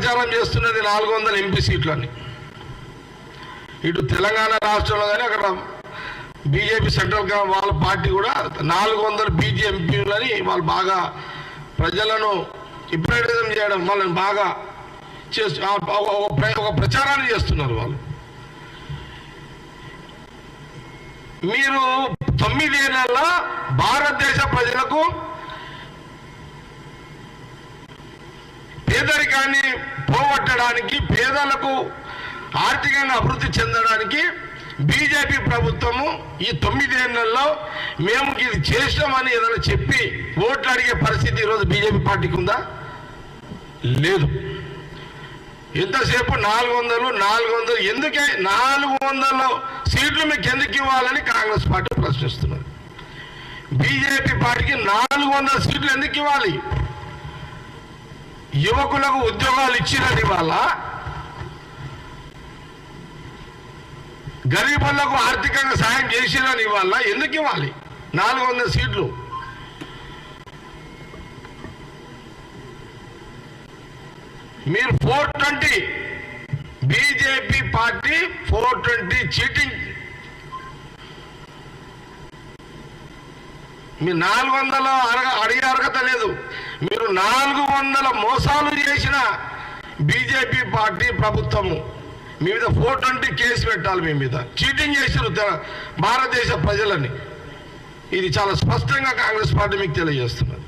ప్రచారం చేస్తున్నది నాలుగు వందల ఎంపీ సీట్లని. ఇటు తెలంగాణ రాష్ట్రంలో కానీ అక్కడ బీజేపీ సెంట్రల్ గా- వాళ్ళ పార్టీ కూడా నాలుగు వందల బీజే ఎంపీలని వాళ్ళు బాగా ప్రజలను హిప్నటిజం చేయడం వాళ్ళని బాగా చేస్తు ఒక- ఒక ప్రచారాన్ని చేస్తున్నారు వాళ్ళు. మీరు తొమ్మిదేళ్ళలో భారతదేశ ప్రజలకు పేదరికాన్ని పోగొట్టడానికి పేదలకు ఆర్థికంగా అభివృద్ధి చెందడానికి బీజేపీ ప్రభుత్వము ఈ తొమ్మిదేళ్ళలో మేము ఇది చేసినామని ఏదైనా చెప్పి ఓట్లు అడిగే పరిస్థితి ఈరోజు బీజేపీ పార్టీకి ఉందా? లేదు. ఎంతసేపు? నాలుగు వందలు నాలుగు వందలు. ఎందుకే? నాలుగు వందల సీట్లు మీకు ఎందుకు ఇవ్వాలని కాంగ్రెస్ పార్టీ ప్రశ్నిస్తున్నది. బీజేపీ పార్టీకి నాలుగు వందల సీట్లు ఎందుకు ఇవ్వాలి? యువకులకు ఉద్యోగాలు ఇచ్చినది వల్ల గరీబులకు ఆర్థికంగా సాయం చేసినది వల్ల ఎందుకు ఇవ్వాలి? నాలుగు వందల సీట్లు. మీరు four twenty BJP party four twenty cheating మీరు నాలుగు వందల అరగ అడిగే అర్హత లేదు. మీరు నాలుగు వందల మోసాలు చేసిన బీజేపీ పార్టీ ప్రభుత్వము. మీ మీద ఫోర్ ట్వంటీ కేసు పెట్టాలి మీ మీద. చీటింగ్ చేశారు భారతదేశ ప్రజలని. ఇది చాలా స్పష్టంగా కాంగ్రెస్ పార్టీ మీకు తెలియజేస్తున్నది.